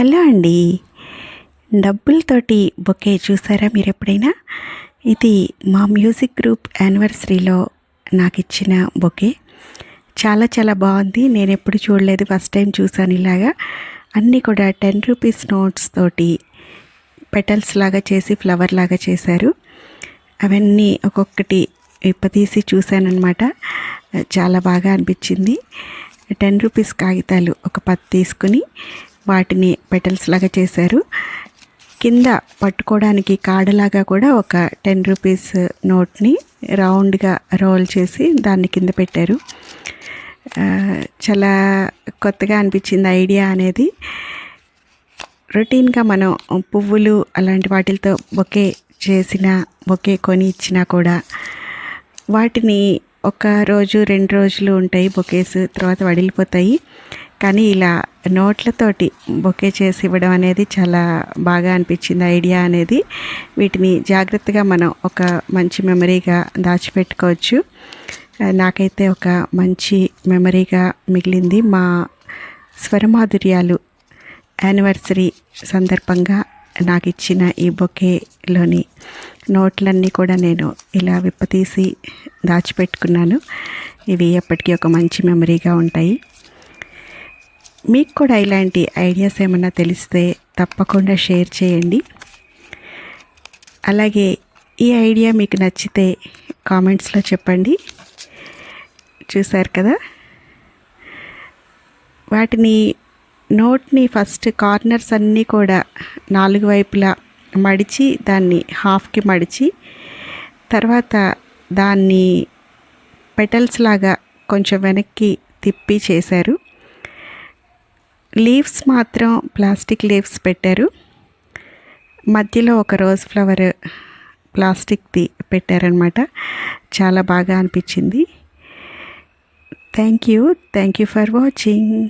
Hello అండి. డబ్బులతోటి bouquet చూసారా మీరు ఎప్పుడైనా ఇది మా మ్యూజిక్ గ్రూప్ యానివర్సరీలో నాకు ఇచ్చిన బొకే. చాలా చాలా బాగుంది. నేను ఎప్పుడు చూడలేదు. ఫస్ట్ టైం చూసాను ఇలాగా. అన్నీ కూడా టెన్ రూపీస్ నోట్స్ తోటి పెటల్స్ లాగా చేసి ఫ్లవర్ లాగా చేశారు. అవన్నీ ఒక్కొక్కటి విప్పతీసి చూశానమాట చాలా బాగా అనిపించింది. టెన్ రూపీస్ కాగితాలు ఒక పది తీసుకుని వాటిని పెటల్స్ లాగా చేశారు. కింద పట్టుకోవడానికి కాడలాగా కూడా ఒక టెన్ రూపీస్ నోట్ని రౌండ్గా రోల్ చేసి దాన్ని కింద పెట్టారు. చాలా కొత్తగా అనిపించింది ఐడియా అనేది. రొటీన్గా మనం పువ్వులు అలాంటి వాటితో బొకే చేసిన బొకే కొని ఇచ్చినా కూడా వాటిని ఒక రోజు రెండు రోజులు ఉంటాయి బొకేస్ తర్వాత వడిలిపోతాయి. కానీ ఇలా నోట్లతోటి బొకే చేసి ఇవ్వడం అనేది చాలా బాగా అనిపించింది ఐడియా అనేది. వీటిని జాగ్రత్తగా మనం ఒక మంచి మెమరీగా దాచిపెట్టుకోవచ్చు. నాకైతే ఒక మంచి మెమరీగా మిగిలింది మా స్వరమాధుర్యాలు యానివర్సరీ సందర్భంగా నాకు ఇచ్చిన ఈ బొకేలోని నోట్లన్నీ కూడా నేను ఇలా విప్పతీసి దాచిపెట్టుకున్నాను. ఇవి ఎప్పటికీ ఒక మంచి మెమరీగా ఉంటాయి. మీకు కూడా ఇలాంటి ఐడియాస్ ఏమన్నా తెలిస్తే తప్పకుండా షేర్ చేయండి. అలాగే ఈ ఐడియా మీకు నచ్చితే కామెంట్స్లో చెప్పండి. చూశారు కదా? వాటిని నోట్ని ఫస్ట్ కార్నర్స్ అన్నీ కూడా నాలుగు వైపులా మడిచి దాన్ని హాఫ్కి మడిచి తర్వాత దాన్ని పెటల్స్ లాగా కొంచెం వెనక్కి తిప్పి చేశారు. లీవ్స్ మాత్రం ప్లాస్టిక్ లీవ్స్ పెట్టారు. మధ్యలో ఒక రోజ్ ఫ్లవర్ ప్లాస్టిక్ది పెట్టారనమాట చాలా బాగా అనిపించింది. Thank you. Thank you for watching.